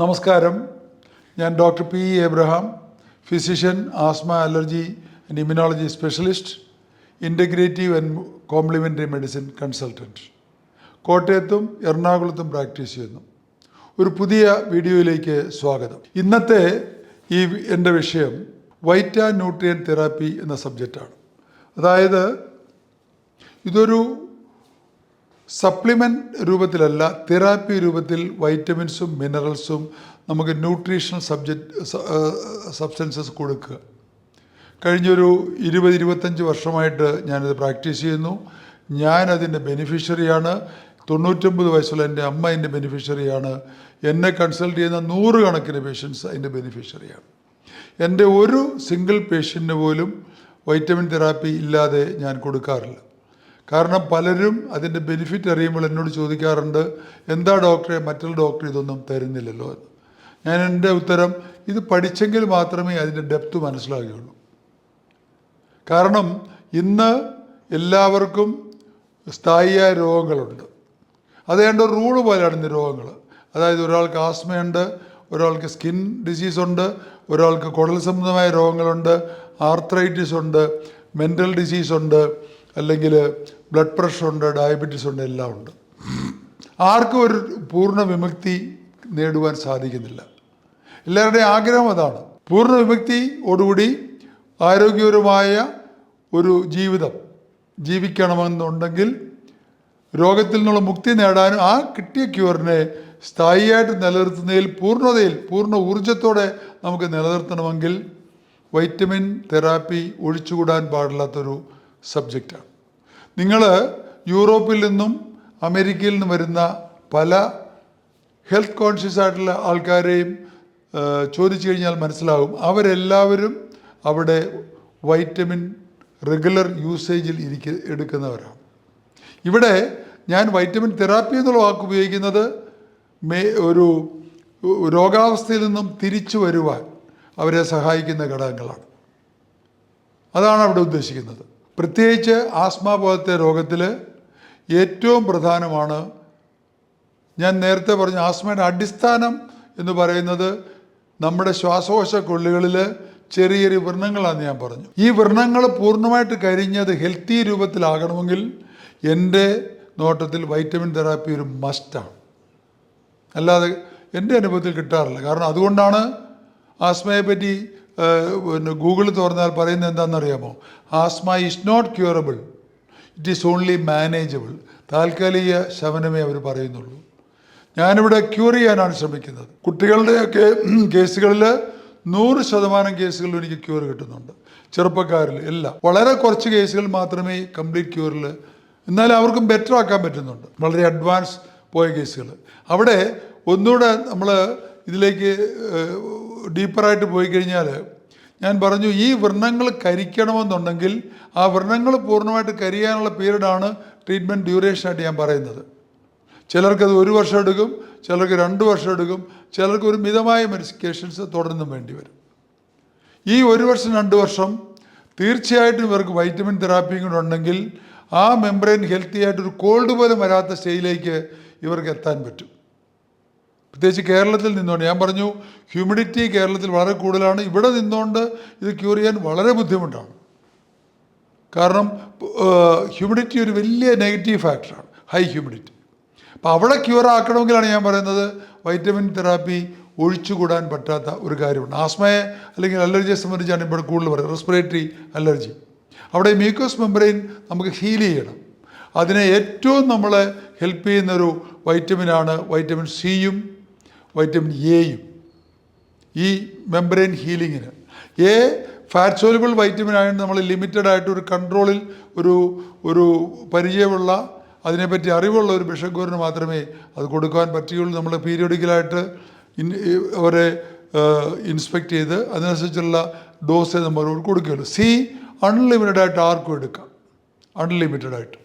നമസ്കാരം. ഞാൻ doctor P Abraham physician asthma allergy and immunology specialist integrative and complementary medicine consultant കോട്ടയത്തും എറണാകുളത്തും practice ചെയ്യുന്നു. ഒരു പുതിയ വീഡിയോയിലേക്ക് സ്വാഗതം. ഇന്നത്തെ ഈ എന്റെ വിഷയം വൈറ്റ ന്യൂട്രിയൻ തെറാപ്പി എന്ന സബ്ജക്റ്റാണ്. അതായത് ഇതൊരു സപ്ലിമെന്റ് രൂപത്തിലല്ല തെറാപ്പി രൂപത്തിൽ വൈറ്റമിൻസും മിനറൽസും നമുക്ക് ന്യൂട്രീഷണൽ സബ്ജക്റ്റ് സബ്സ്റ്റൻസസ് കൊടുക്കുക. കഴിഞ്ഞൊരു ഇരുപത് ഇരുപത്തഞ്ച് വർഷമായിട്ട് ഞാനിത് പ്രാക്ടീസ് ചെയ്യുന്നു. ഞാനതിന്റെ ബെനിഫിഷ്യറിയാണ്. തൊണ്ണൂറ്റൊമ്പത് വയസ്സുള്ള എന്റെ അമ്മ അതിന്റെ ബെനിഫിഷ്യറിയാണ്. എന്നെ കൺസൾട്ട് ചെയ്യുന്ന നൂറുകണക്കിന് പേഷ്യൻസ് അതിന്റെ ബെനിഫിഷ്യറിയാണ്. എന്റെ ഒരു സിംഗിൾ പേഷ്യന്റിന് പോലും വൈറ്റമിൻ തെറാപ്പി ഇല്ലാതെ ഞാൻ കൊടുക്കാറില്ല. കാരണം പലരും അതിന്റെ ബെനിഫിറ്റ് അറിയുമ്പോൾ എന്നോട് ചോദിക്കാറുണ്ട് എന്താ ഡോക്ടറെ മറ്റുള്ള ഡോക്ടർ ഇതൊന്നും തരുന്നില്ലല്ലോ എന്ന്. ഞാൻ എന്റെ ഉത്തരം ഇത് പഠിച്ചെങ്കിൽ മാത്രമേ അതിന്റെ ഡെപ്ത് മനസ്സിലാകുകയുള്ളൂ കാരണം ഇന്ന് എല്ലാവർക്കും സ്ഥായിയായ രോഗങ്ങളുണ്ട്. അതേണ്ട റൂൾ പോലെയാണ് ഇന്ന് രോഗങ്ങൾ അതായത് ഒരാൾക്ക് ആസ്മയുണ്ട് ഒരാൾക്ക് സ്കിൻ ഡിസീസ് ഉണ്ട് ഒരാൾക്ക് കുടൽ സംബന്ധമായ രോഗങ്ങളുണ്ട് ആർത്രൈറ്റിസ് ഉണ്ട് മെന്റൽ ഡിസീസ് ഉണ്ട് അല്ലെങ്കിൽ ബ്ലഡ് പ്രഷർ ഉണ്ട് ഡയബറ്റീസ് ഉണ്ട് എല്ലാം ഉണ്ട്. ആർക്കും ഒരു പൂർണ വിമുക്തി നേടുവാൻ സാധിക്കുന്നില്ല. എല്ലാവരുടെയും ആഗ്രഹം അതാണ്. പൂർണ വിമുക്തിയോടുകൂടി ആരോഗ്യപരമായ ഒരു ജീവിതം ജീവിക്കണമെന്നുണ്ടെങ്കിൽ രോഗത്തിൽ നിന്നുള്ള മുക്തി നേടാനും ആ കിട്ടിയ ക്യൂറിനെ സ്ഥായിയായിട്ട് നിലനിർത്തുന്നതിൽ പൂർണതയിൽ പൂർണ ഊർജത്തോടെ നമുക്ക് നിലനിർത്തണമെങ്കിൽ വൈറ്റമിൻ തെറാപ്പി ഒഴിച്ചുകൂടാൻ പാടില്ലാത്തൊരു സബ്ജക്റ്റാണ് നിങ്ങൾ യൂറോപ്പിൽ നിന്നും അമേരിക്കയിൽ നിന്നും വരുന്ന പല ഹെൽത്ത് കോൺഷ്യസ് ആയിട്ടുള്ള ആൾക്കാരെയും ചോദിച്ചു കഴിഞ്ഞാൽ മനസ്സിലാകും അവരെല്ലാവരും അവിടെ വൈറ്റമിൻ റെഗുലർ യൂസേജിൽ ഇരിക്ക എടുക്കുന്നവരാണ് ഇവിടെ ഞാൻ വൈറ്റമിൻ തെറാപ്പി എന്നുള്ള വാക്ക് ഉപയോഗിക്കുന്നത് മേ ഒരു രോഗാവസ്ഥയിൽ നിന്നും തിരിച്ചു വരുവാൻ അവരെ സഹായിക്കുന്ന ഘടകങ്ങളാണ്. അതാണ് അവിടെ ഉദ്ദേശിക്കുന്നത്. പ്രത്യേകിച്ച് ആസ്മ പോലത്തെ രോഗത്തിൽ ഏറ്റവും പ്രധാനമാണ് ഞാൻ നേരത്തെ പറഞ്ഞ ആസ്മയുടെ അടിസ്ഥാനം എന്ന് പറയുന്നത് നമ്മുടെ ശ്വാസകോശ കൊള്ളികളിൽ ചെറിയ ചെറിയ വ്രണങ്ങളാണെന്ന് ഞാൻ പറഞ്ഞു. ഈ വ്രണങ്ങൾ പൂർണമായിട്ട് കരിഞ്ഞത് ഹെൽത്തി രൂപത്തിലാകണമെങ്കിൽ എന്റെ നോട്ടത്തിൽ വൈറ്റമിൻ തെറാപ്പി ഒരു മസ്റ്റാണ് അല്ലാതെ എന്റെ അനുഭവത്തിൽ കിട്ടാറില്ല. കാരണം അതുകൊണ്ടാണ് ആസ്മയെ പറ്റി പിന്നെ ഗൂഗിളിൽ തുറന്നാൽ പറയുന്നത് എന്താണെന്നറിയാമോ? Asthma is not curable it is only manageable താൽക്കാലിക ശമനമേ അവർ പറയുന്നുള്ളൂ. ഞാനിവിടെ ക്യൂർ ചെയ്യാനാണ് ശ്രമിക്കുന്നത്. കുട്ടികളുടെയൊക്കെ കേസുകളിൽ നൂറ് ശതമാനം കേസുകളിൽ എനിക്ക് ക്യൂർ കിട്ടുന്നുണ്ട്. ചെറുപ്പക്കാരിൽ എല്ലാം. വളരെ കുറച്ച് കേസുകൾ മാത്രമേ കംപ്ലീറ്റ് ക്യൂറിൽ എന്നാലും അവർക്കും ബെറ്റർ ആക്കാൻ പറ്റുന്നുണ്ട്. വളരെ അഡ്വാൻസ് പോയ കേസുകൾ. അവിടെ ഒന്നുകൂടെ നമ്മൾ ഇതിലേക്ക് ഡീപ്പറായിട്ട് പോയി കഴിഞ്ഞാൽ ഞാൻ പറഞ്ഞു ഈ വ്രണങ്ങൾ കരിക്കണമെന്നുണ്ടെങ്കിൽ ആ വ്രണങ്ങൾ പൂർണമായിട്ട് കരിയാനുള്ള പീരീഡാണ് ട്രീറ്റ്മെന്റ് ഡ്യൂറേഷനായിട്ട് ഞാൻ പറയുന്നത്. ചിലർക്കത് ഒരു വർഷം എടുക്കും ചിലർക്ക് രണ്ട് വർഷം എടുക്കും ചിലർക്ക് ഒരു മിതമായ മെഡിക്കേഷൻസ് തുടർന്നും വേണ്ടി വരും. ഈ ഒരു വർഷം രണ്ട് വർഷം തീർച്ചയായിട്ടും ഇവർക്ക് വൈറ്റമിൻ തെറാപ്പിയും കൂടെ ഉണ്ടെങ്കിൽ ആ മെമ്പറൈൻ ഹെൽത്തി ആയിട്ട് ഒരു കോൾഡ് പോലും വരാത്ത സ്റ്റേജിലേക്ക് ഇവർക്ക് എത്താൻ പറ്റും. പ്രത്യേകിച്ച് കേരളത്തിൽ നിന്നുകൊണ്ട് ഞാൻ പറഞ്ഞു ഹ്യൂമിഡിറ്റി കേരളത്തിൽ വളരെ കൂടുതലാണ്. ഇവിടെ നിന്നുകൊണ്ട് ഇത് ക്യൂർ ചെയ്യാൻ വളരെ ബുദ്ധിമുട്ടാണ്. കാരണം ഹ്യൂമിഡിറ്റി ഒരു വലിയ നെഗറ്റീവ് ഫാക്ടറാണ് ഹൈ ഹ്യൂമിഡിറ്റി അപ്പോൾ അവിടെ ക്യൂർ ആക്കണമെങ്കിലാണ് ഞാൻ പറയുന്നത് വൈറ്റമിൻ തെറാപ്പി ഒഴിച്ചുകൂടാൻ പറ്റാത്ത ഒരു കാര്യമാണ്. ആസ്മയെ അല്ലെങ്കിൽ അലർജിയെ സംബന്ധിച്ചാണ് ഇവിടെ കൂടുതൽ പറയുന്നത്. റെസ്പിറേറ്ററി അലർജി അവിടെ മ്യൂക്കോസ് മെമ്പറൈൻ നമുക്ക് ഹീൽ ചെയ്യണം. അതിനെ ഏറ്റവും നമ്മളെ ഹെൽപ്പ് ചെയ്യുന്നൊരു വൈറ്റമിനാണ് വൈറ്റമിൻ സിയും വൈറ്റമിൻ എയും. ഈ മെമ്പറൈൻ ഹീലിങ്ങിന്. എ ഫാറ്റ് സോലുബിൾ വൈറ്റമിൻ ആയതുകൊണ്ട് നമ്മൾ ലിമിറ്റഡ് ആയിട്ട് ഒരു കൺട്രോളിൽ ഒരു ഒരു പരിചയമുള്ള അതിനെപ്പറ്റി അറിവുള്ള ഒരു ബിഷക്കൂറിന് മാത്രമേ അത് കൊടുക്കാൻ പറ്റുകയുള്ളൂ. നമ്മൾ പീരിയോഡിക്കലായിട്ട് ഇൻ അവരെ ഇൻസ്പെക്ട് ചെയ്ത് അതിനനുസരിച്ചുള്ള ഡോസ് നമ്മൾ കൊടുക്കുകയുള്ളൂ. സി അൺലിമിറ്റഡ് ആയിട്ട് ആർക്കും എടുക്കാം. അൺലിമിറ്റഡ് ആയിട്ട്.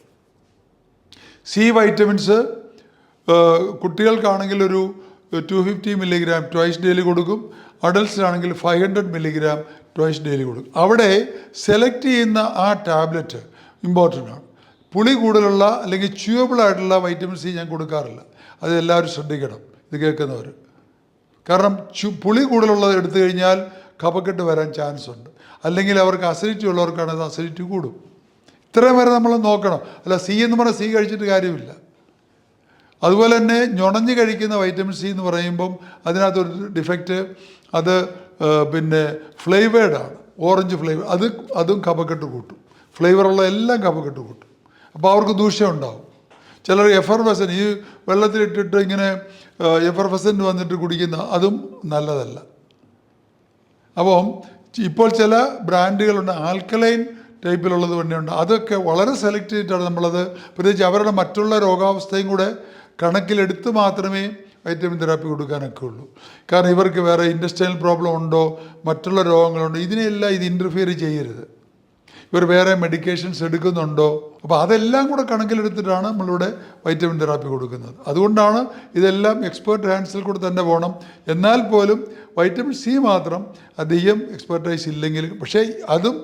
സി വൈറ്റമിൻസ് കുട്ടികൾക്കാണെങ്കിൽ ഒരു two fifty milligram twice daily കൊടുക്കും. അഡൽട്സിനാണെങ്കിൽ five hundred milligram twice daily കൊടുക്കും. അവിടെ സെലക്ട് ചെയ്യുന്ന ആ ടാബ്ലറ്റ് ഇമ്പോർട്ടന്റ് ആണ്. പുളി കൂടുതലുള്ള അല്ലെങ്കിൽ ച്യൂവബിളായിട്ടുള്ള വൈറ്റമിൻ സി ഞാൻ കൊടുക്കാറില്ല. അത് എല്ലാവരും ശ്രദ്ധിക്കണം. ഇത് കേൾക്കുന്നവർ കാരണം ചു പുളി കൂടുതലുള്ളത് എടുത്തു കഴിഞ്ഞാൽ കഫക്കെട്ട് വരാൻ ചാൻസ് ഉണ്ട്. അല്ലെങ്കിൽ അവർക്ക് അസിഡിറ്റി ഉള്ളവർക്കാണെങ്കിൽ അസിഡിറ്റി കൂടും. ഇത്രയും വരെ നമ്മൾ നോക്കണം. അല്ല സി എന്ന് പറഞ്ഞാൽ സി കഴിച്ചിട്ട് കാര്യമില്ല. അതുപോലെ തന്നെ ഞൊണഞ്ഞു കഴിക്കുന്ന വൈറ്റമിൻ സി എന്ന് പറയുമ്പം അതിനകത്തൊരു ഡിഫക്റ്റ് അത് പിന്നെ ഫ്ലേവേഡാണ് ഓറഞ്ച് ഫ്ലേവർ അത് അതും കഫക്കെട്ട് കൂട്ടും. ഫ്ലേവറുള്ള എല്ലാം കഫക്കെട്ട് കൂട്ടും. അപ്പോൾ അവർക്ക് ദൂഷ്യം ഉണ്ടാവും. ചിലർ എഫർവസൻ ഈ വെള്ളത്തിലിട്ടിട്ട് ഇങ്ങനെ എഫർവസന്റ് വന്നിട്ട് കുടിക്കുന്ന അതും നല്ലതല്ല. അപ്പം ഇപ്പോൾ ചില ബ്രാൻഡുകളുണ്ട്. ആൽക്കലൈൻ ടൈപ്പിലുള്ളത് തന്നെയുണ്ട് അതൊക്കെ വളരെ സെലക്ട് ചെയ്തിട്ടാണ് നമ്മളത്. പ്രത്യേകിച്ച് അവരുടെ മറ്റുള്ള രോഗാവസ്ഥയും കൂടെ കണക്കിലെടുത്ത് മാത്രമേ വൈറ്റമിൻ തെറാപ്പി കൊടുക്കാനൊക്കെ ഉള്ളൂ. കാരണം ഇവർക്ക് വേറെ ഇൻഡസ്ട്രിയൽ പ്രോബ്ലം ഉണ്ടോ മറ്റുള്ള രോഗങ്ങളുണ്ടോ ഇതിനെല്ലാം ഇത് ഇന്റർഫിയർ ചെയ്യരുത്. ഇവർ വേറെ മെഡിക്കേഷൻസ് എടുക്കുന്നുണ്ടോ അപ്പോൾ അതെല്ലാം കൂടെ കണക്കിലെടുത്തിട്ടാണ് നമ്മളിവിടെ വൈറ്റമിൻ തെറാപ്പി കൊടുക്കുന്നത്. അതുകൊണ്ടാണ് ഇതെല്ലാം എക്സ്പേർട്ട് ഹാൻഡ്സിൽ കൂടെ തന്നെ പോകണം. എന്നാൽ പോലും വൈറ്റമിൻ സി മാത്രം അധികം എക്സ്പെർട്ടൈസ് ഇല്ലെങ്കിൽ പക്ഷേ അതും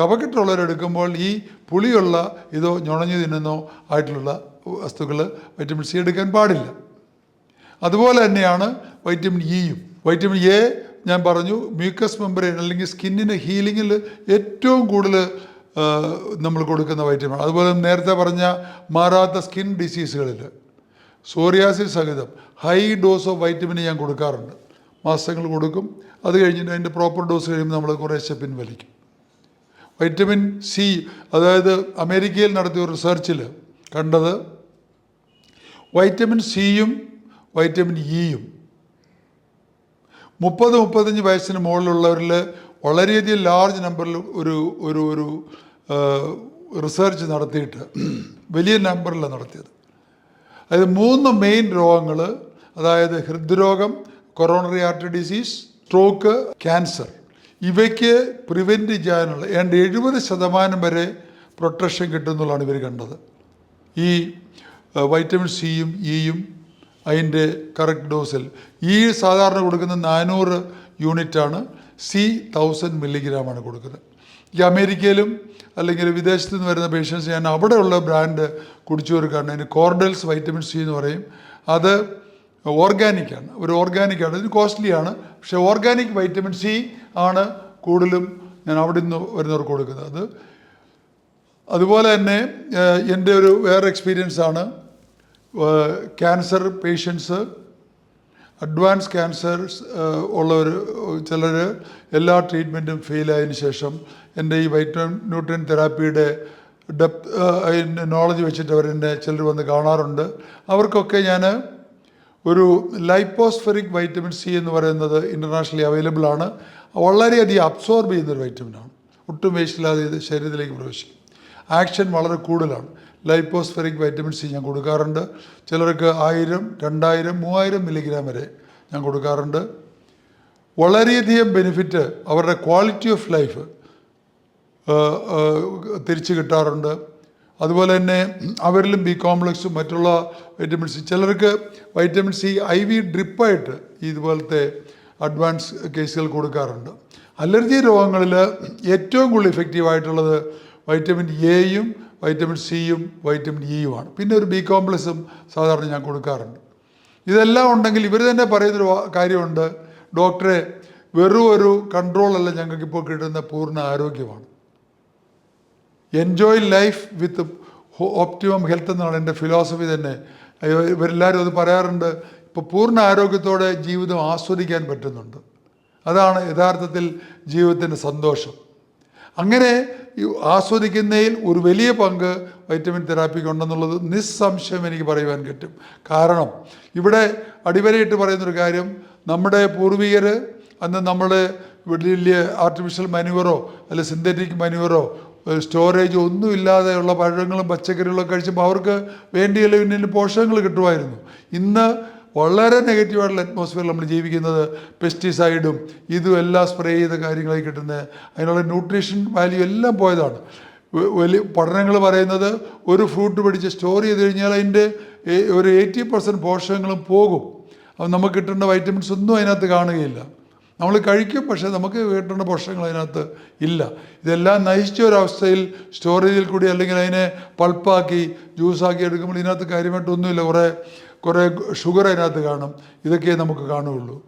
കവക്കെട്ടുള്ളവരെടുക്കുമ്പോൾ ഈ പുളിയുള്ള ഇതോ ഞുണഞ്ഞു തിന്നുന്നോ ആയിട്ടുള്ള വസ്തുക്കൾ വൈറ്റമിൻ സി എടുക്കാൻ പാടില്ല. അതുപോലെ തന്നെയാണ് വൈറ്റമിൻ ഇയും വൈറ്റമിൻ എ ഞാൻ പറഞ്ഞു മ്യൂക്കസ് മെമ്പറൈൻ അല്ലെങ്കിൽ സ്കിന്നിന് ഹീലിങ്ങിൽ ഏറ്റവും കൂടുതൽ നമ്മൾ കൊടുക്കുന്ന വൈറ്റമിൻ അതുപോലെ നേരത്തെ പറഞ്ഞ മാറാത്ത സ്കിൻ ഡിസീസുകളിൽ സോറിയാസിസ് സഹിതം ഹൈ ഡോസ് ഓഫ് വൈറ്റമിൻ ഞാൻ കൊടുക്കാറുണ്ട്. മാസങ്ങൾ കൊടുക്കും. അത് കഴിഞ്ഞിട്ട് അതിന്റെ പ്രോപ്പർ ഡോസ് കഴിയുമ്പോൾ നമ്മൾ കുറേശ്ശെ പിൻവലിക്കും. വൈറ്റമിൻ സി അതായത് അമേരിക്കയിൽ നടത്തിയ ഒരു റിസർച്ചിൽ കണ്ടത് വൈറ്റമിൻ സിയും വൈറ്റമിൻ ഇയും മുപ്പത് മുപ്പത്തഞ്ച് വയസ്സിന് മുകളിലുള്ളവരിൽ വളരെയധികം ലാർജ് നമ്പറിൽ ഒരു ഒരു ഒരു റിസർച്ച് നടത്തിയിട്ട് വലിയ നമ്പറിലാണ് നടത്തിയത്. അതായത് മൂന്ന് മെയിൻ രോഗങ്ങൾ അതായത് ഹൃദ്രോഗം coronary artery disease stroke cancer ഇവയ്ക്ക് പ്രിവെന്റ് ചെയ്യാനുള്ള ഏതാണ്ട് എഴുപത് ശതമാനം വരെ പ്രൊട്ടക്ഷൻ കിട്ടുമെന്നുള്ളതാണ് ഇവർ കണ്ടത്. ഈ വൈറ്റമിൻ സിയും ഇയും അതിന്റെ കറക്റ്റ് ഡോസിൽ ഈ സാധാരണ കൊടുക്കുന്ന നാനൂറ് യൂണിറ്റാണ് സി തൗസൻഡ് മില്ലിഗ്രാമാണ് കൊടുക്കുന്നത്. ഈ അമേരിക്കയിലും അല്ലെങ്കിൽ വിദേശത്ത് നിന്ന് വരുന്ന പേഷ്യൻസ് ഞാൻ അവിടെയുള്ള ബ്രാൻഡ് കുടിച്ചു കൊടുക്കാറുണ്ട്. അതിന് കോർഡൽസ് വൈറ്റമിൻ സി എന്ന് പറയും. അത് ഓർഗാനിക്കാണ് ഒരു ഓർഗാനിക്കാണ് ഇതിന് കോസ്റ്റ്ലിയാണ് പക്ഷേ ഓർഗാനിക് വൈറ്റമിൻ സി ആണ് കൂടുതലും ഞാൻ അവിടെ നിന്ന് വരുന്നവർക്ക് കൊടുക്കുന്നത്. അത് അതുപോലെ തന്നെ എന്റെ ഒരു വേറെ എക്സ്പീരിയൻസ് ആണ്. ക്യാൻസർ പേഷ്യൻസ് അഡ്വാൻസ് ക്യാൻസേഴ്സ് ഉള്ളവർ ചിലർ എല്ലാ ട്രീറ്റ്മെന്റും ഫെയിലായതിനു ശേഷം എന്റെ ഈ വൈറ്റമിൻ ന്യൂട്രിയൻ തെറാപ്പിയുടെ ഡെപ്ത് അതിന്റെ നോളജ് വെച്ചിട്ട് അവർ എന്നെ ചിലർ വന്ന് കാണാറുണ്ട്. അവർക്കൊക്കെ ഞാൻ ഒരു ലൈപ്പോസ്ഫെറിക് വൈറ്റമിൻ സി എന്ന് പറയുന്നത് ഇന്റർനാഷണലി അവൈലബിൾ ആണ്. വളരെയധികം അബ്സോർബ് ചെയ്യുന്നൊരു വൈറ്റമിനാണ് ഒട്ടും വേസ്റ്റില്ലാതെ ഇത് ശരീരത്തിലേക്ക് പ്രവേശിക്കും. ആക്ഷൻ വളരെ കൂടുതലാണ്. ലൈപ്പോസ്ഫെറിക് വൈറ്റമിൻ സി ഞാൻ കൊടുക്കാറുണ്ട്. ചിലർക്ക് ആയിരം രണ്ടായിരം മൂവായിരം മില്ലിഗ്രാം വരെ ഞാൻ കൊടുക്കാറുണ്ട്. വളരെയധികം ബെനിഫിറ്റ് അവരുടെ ക്വാളിറ്റി ഓഫ് ലൈഫ് തിരിച്ചു കിട്ടാറുണ്ട്. അതുപോലെ തന്നെ അവരിലും ബി കോംപ്ലക്സും മറ്റുള്ള വൈറ്റമിൻ സി ചിലർക്ക് വൈറ്റമിൻ സി ഐ വി ഡ്രിപ്പായിട്ട് ഇതുപോലത്തെ അഡ്വാൻസ് കേസുകൾ കൊടുക്കാറുണ്ട്. അലർജി രോഗങ്ങളിൽ ഏറ്റവും കൂടുതൽ ഇഫക്റ്റീവായിട്ടുള്ളത് വൈറ്റമിൻ എയും വൈറ്റമിൻ സിയും വൈറ്റമിൻ ഇയുമാണ് പിന്നെ ഒരു ബി കോംപ്ലക്സും സാധാരണ ഞാൻ കൊടുക്കാറുണ്ട്. ഇതെല്ലാം ഉണ്ടെങ്കിൽ ഇവർ തന്നെ പറയുന്നൊരു കാര്യമുണ്ട്. ഡോക്ടറെ വെറും ഒരു കൺട്രോളല്ല ഞങ്ങൾക്കിപ്പോൾ കിട്ടുന്ന പൂർണ ആരോഗ്യമാണ്. Enjoy life with optimum health എന്നാണ് എന്റെ ഫിലോസഫി തന്നെ. ഇവരെല്ലാവരും അത് പറയാറുണ്ട്. ഇപ്പോൾ പൂർണ ആരോഗ്യത്തോടെ ജീവിതം ആസ്വദിക്കാൻ പറ്റുന്നുണ്ട്. അതാണ് യഥാർത്ഥത്തിൽ ജീവിതത്തിന്റെ സന്തോഷം. അങ്ങനെ ആസ്വദിക്കുന്നതിൽ ഒരു വലിയ പങ്ക് വൈറ്റമിൻ തെറാപ്പിക്ക് ഉണ്ടെന്നുള്ളത് നിസ്സംശയം എനിക്ക് പറയുവാൻ പറ്റും. കാരണം ഇവിടെ അടിവരയിട്ട് പറയുന്നൊരു കാര്യം നമ്മുടെ പൂർവികർ അന്ന് നമ്മുടെ വലിയ ആർട്ടിഫിഷ്യൽ മനുവറോ അല്ലെ സിന്തറ്റിക് മനുവറോ സ്റ്റോറേജ് ഒന്നുമില്ലാതെയുള്ള പഴങ്ങളും പച്ചക്കറികളൊക്കെ കഴിച്ചപ്പോൾ അവർക്ക് വേണ്ടിയുള്ള പിന്നെ പോഷകങ്ങൾ കിട്ടുമായിരുന്നു. ഇന്ന് വളരെ നെഗറ്റീവായിട്ടുള്ള അറ്റ്മോസ്ഫിയറിൽ നമ്മൾ ജീവിക്കുന്നത് പെസ്റ്റിസൈഡും ഇതും എല്ലാം സ്പ്രേ ചെയ്ത കാര്യങ്ങളായി കിട്ടുന്നത് അതിനുള്ള ന്യൂട്രീഷൻ വാല്യൂ എല്ലാം പോയതാണ്. വലിയ പഠനങ്ങൾ പറയുന്നത് ഒരു ഫ്രൂട്ട് പിടിച്ച് സ്റ്റോർ ചെയ്ത് കഴിഞ്ഞാൽ അതിന്റെ ഒരു എയ്റ്റി പെർസെന്റ് പോഷകങ്ങളും പോകും. അപ്പം നമുക്ക് കിട്ടേണ്ട വൈറ്റമിൻസ് ഒന്നും അതിനകത്ത് കാണുകയില്ല. നമ്മൾ കഴിക്കും പക്ഷേ നമുക്ക് കിട്ടേണ്ട പോഷകങ്ങൾ അതിനകത്ത് ഇല്ല. ഇതെല്ലാം നയിച്ച ഒരവസ്ഥയിൽ സ്റ്റോറേജിൽ കൂടി അല്ലെങ്കിൽ അതിനെ പൾപ്പാക്കി ജ്യൂസാക്കി എടുക്കുമ്പോൾ ഇതിനകത്ത് കാര്യമായിട്ടൊന്നുമില്ല കുറേ കുറേ ഷുഗർ അതിനകത്ത് കാണും. ഇതൊക്കെ നമുക്ക് കാണുകയുള്ളൂ.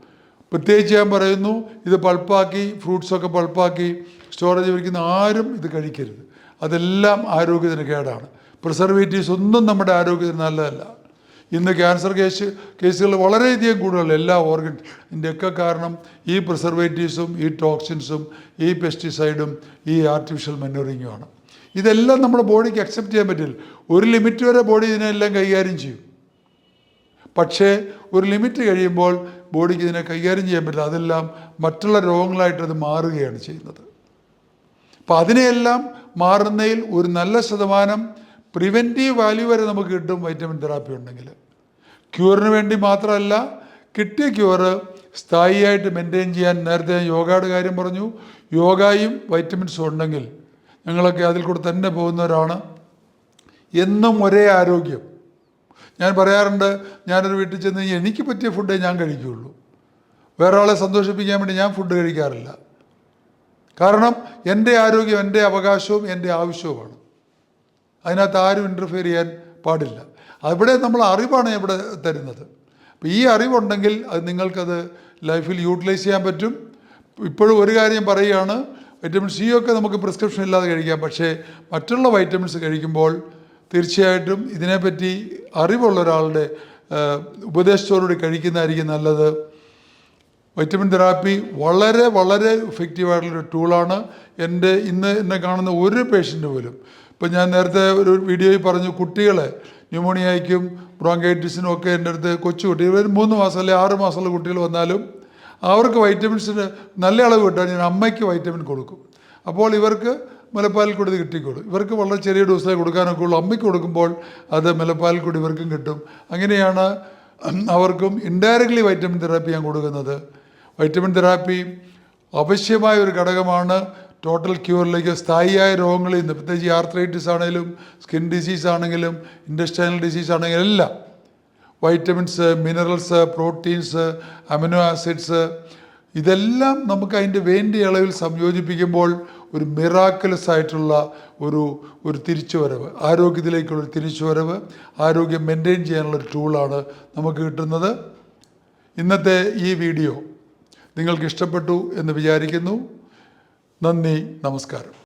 പ്രത്യേകിച്ച് ഞാൻ പറയുന്നു ഇത് പൾപ്പാക്കി ഫ്രൂട്ട്സൊക്കെ പൾപ്പാക്കി സ്റ്റോറേജ് വയ്ക്കുന്ന ആരും ഇത് കഴിക്കരുത്. അതെല്ലാം ആരോഗ്യത്തിന് കേടാണ്. പ്രിസർവേറ്റീവ്സ് ഒന്നും നമ്മുടെ ആരോഗ്യത്തിന് നല്ലതല്ല. ഇന്ന് ക്യാൻസർ കേസ് കേസുകൾ വളരെയധികം കൂടുതൽ എല്ലാ ഓർഗന്റെ ഒക്കെ കാരണം ഈ പ്രിസർവേറ്റീവ്സും ഈ ടോക്സിൻസും ഈ പെസ്റ്റിസൈഡും ഈ ആർട്ടിഫിഷ്യൽ മെനറിങ്ങുമാണ് ഇതെല്ലാം നമ്മുടെ ബോഡിക്ക് അക്സെപ്റ്റ് ചെയ്യാൻ പറ്റില്ല. ഒരു ലിമിറ്റ് വരെ ബോഡി ഇതിനെല്ലാം കൈകാര്യം ചെയ്യും. പക്ഷേ ഒരു ലിമിറ്റ് കഴിയുമ്പോൾ ബോഡിക്ക് ഇതിനെ കൈകാര്യം ചെയ്യാൻ പറ്റില്ല. അതെല്ലാം മറ്റുള്ള രോഗങ്ങളായിട്ട് അത് മാറുകയാണ് ചെയ്യുന്നത്. അപ്പം അതിനെയെല്ലാം മാറുന്നതിൽ ഒരു നല്ല ശതമാനം പ്രിവെന്റീവ് വാല്യൂ വരെ നമുക്ക് കിട്ടും വൈറ്റമിൻ തെറാപ്പി ഉണ്ടെങ്കിൽ. ക്യൂറിന് വേണ്ടി മാത്രമല്ല കിട്ടിയ ക്യൂറ് സ്ഥായിയായിട്ട് മെയിന്റെയിൻ ചെയ്യാൻ നേരത്തെ യോഗയുടെ കാര്യം പറഞ്ഞു. യോഗയും വൈറ്റമിൻസും ഉണ്ടെങ്കിൽ ഞങ്ങളൊക്കെ അതിൽ കൂടെ തന്നെ പോകുന്നവരാണ്. എന്നും ഒരേ ആരോഗ്യം. ഞാൻ പറയാറുണ്ട് ഞാനൊരു വീട്ടിൽ ചെന്ന് എനിക്ക് പറ്റിയ ഫുഡേ ഞാൻ കഴിക്കുകയുള്ളൂ. വേറെ ആളെ സന്തോഷിപ്പിക്കാൻ വേണ്ടി ഞാൻ ഫുഡ് കഴിക്കാറില്ല. കാരണം എന്റെ ആരോഗ്യം എന്റെ അവകാശവും എന്റെ ആവശ്യവുമാണ്. അതിനകത്ത് ആരും ഇന്റർഫിയർ ചെയ്യാൻ പാടില്ല. അവിടെ നമ്മൾ അറിവാണ് ഇവിടെ തരുന്നത്. അപ്പോൾ ഈ അറിവുണ്ടെങ്കിൽ അത് നിങ്ങൾക്കത് ലൈഫിൽ യൂട്ടിലൈസ് ചെയ്യാൻ പറ്റും. ഇപ്പോഴും ഒരു കാര്യം പറയുകയാണ് വൈറ്റമിൻ സി ഒക്കെ നമുക്ക് പ്രിസ്ക്രിപ്ഷൻ ഇല്ലാതെ കഴിക്കാം പക്ഷേ മറ്റുള്ള വൈറ്റമിൻസ് കഴിക്കുമ്പോൾ തീർച്ചയായിട്ടും ഇതിനെപ്പറ്റി അറിവുള്ള ഒരാളുടെ ഉപദേശത്തോടുകൂടി കഴിക്കുന്നതായിരിക്കും നല്ലത്. വൈറ്റമിൻ തെറാപ്പി വളരെ വളരെ ഇഫക്റ്റീവായിട്ടുള്ളൊരു ടൂളാണ് എന്റെ ഇന്ന് എന്നെ കാണുന്ന ഒരു പേഷ്യന്റ് പോലും. ഇപ്പം ഞാൻ നേരത്തെ ഒരു വീഡിയോയിൽ പറഞ്ഞു കുട്ടികളെ ന്യൂമോണിയയ്ക്കും ബ്രോങ്കൈറ്റിസിനും ഒക്കെ എന്റെ അടുത്ത് കൊച്ചു കുട്ടികൾ ഒരു മൂന്ന് മാസം അല്ലെങ്കിൽ ആറ് മാസമുള്ള കുട്ടികൾ വന്നാലും അവർക്ക് വൈറ്റമിൻസിന് നല്ല അളവ് കിട്ടാൻ ഞാൻ അമ്മയ്ക്ക് വൈറ്റമിൻ കൊടുക്കും. അപ്പോൾ ഇവർക്ക് മുലപ്പാലിൽ കൂടി കിട്ടിക്കോളും. ഇവർക്ക് വളരെ ചെറിയ ഡോസിലേ കൊടുക്കാനൊക്കെ ഉള്ളൂ. അമ്മയ്ക്ക് കൊടുക്കുമ്പോൾ അത് മുലപ്പാലിൽ കൂടി ഇവർക്കും കിട്ടും. അങ്ങനെയാണ് അവർക്കും ഇൻഡയറക്ട്ലി വൈറ്റമിൻ തെറാപ്പി ഞാൻ കൊടുക്കുന്നത്. വൈറ്റമിൻ തെറാപ്പി അവശ്യമായ ഒരു ഘടകമാണ്. ടോട്ടൽ ക്യൂറിലേക്ക് സ്ഥായിയായ രോഗങ്ങളിൽ നിന്ന് പ്രത്യേകിച്ച് ആർത്രൈറ്റിസ് ആണെങ്കിലും സ്കിൻ ഡിസീസ് ആണെങ്കിലും ഇൻഡസ്റ്റൈനൽ ഡിസീസ് ആണെങ്കിലും എല്ലാം. Vitamins minerals proteins amino acids ഇതെല്ലാം നമുക്ക് അതിന്റെ വേണ്ടിയ അളവിൽ സംയോജിപ്പിക്കുമ്പോൾ ഒരു മിറാക്കലസ് ആയിട്ടുള്ള ഒരു ഒരു തിരിച്ചുവരവ് ആരോഗ്യത്തിലേക്കുള്ള ഒരു തിരിച്ചുവരവ് ആരോഗ്യം മെയിന്റെയിൻ ചെയ്യാനുള്ള ഒരു ടൂളാണ് നമുക്ക് കിട്ടുന്നത്. ഇന്നത്തെ ഈ വീഡിയോ നിങ്ങൾക്ക് ഇഷ്ടപ്പെട്ടു എന്ന് വിചാരിക്കുന്നു. നന്ദി നമസ്കാരം.